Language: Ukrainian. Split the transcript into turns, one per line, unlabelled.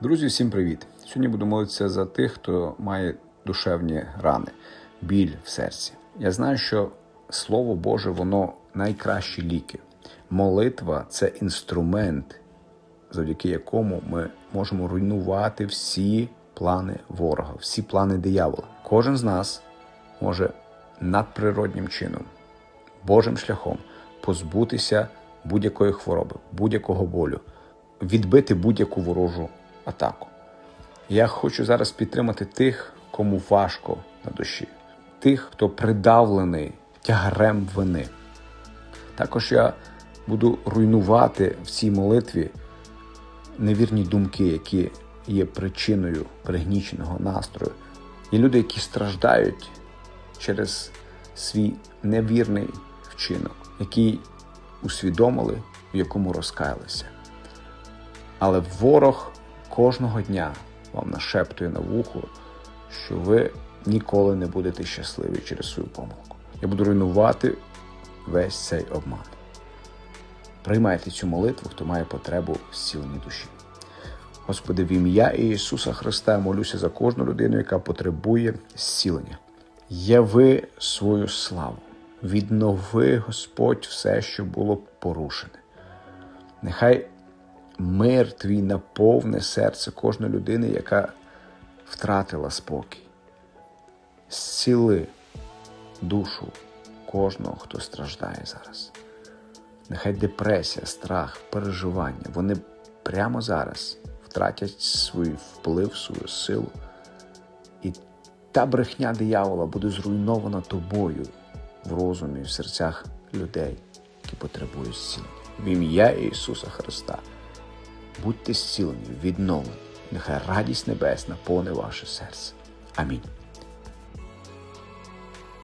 Друзі, всім привіт! Сьогодні буду молитися за тих, хто має душевні рани, біль в серці. Я знаю, що Слово Боже, воно найкращі ліки. Молитва це інструмент, завдяки якому ми можемо руйнувати всі плани ворога, всі плани диявола. Кожен з нас може надприроднім чином, Божим шляхом позбутися будь-якої хвороби, будь-якого болю, відбити будь-яку ворожу атаку. Я хочу зараз підтримати тих, кому важко на душі, тих, хто придавлений тягарем вини. Також я буду руйнувати в цій молитві невірні думки, які є причиною пригніченого настрою. Є люди, які страждають через свій невірний вчинок, які усвідомили, в якому розкаялися. Але ворог кожного дня вам нашептує на вухо, що ви ніколи не будете щасливі через свою помилку. Я буду руйнувати весь цей обман. Приймайте цю молитву, хто має потребу в зціленні душі. Господи, в ім'я Ісуса Христа молюся за кожну людину, яка потребує зцілення. Яви свою славу, віднови Господь все, що було порушене. Нехай мир твій наповне серце кожної людини, яка втратила спокій. Зціли душу кожного, хто страждає зараз. Нехай депресія, страх, переживання, вони прямо зараз втратять свій вплив, свою силу. І та брехня диявола буде зруйнована тобою в розумі, в серцях людей, які потребують зцілення. В ім'я Ісуса Христа. Будьте зцілені, відновлені. Нехай радість небесна повне ваше серце. Амінь.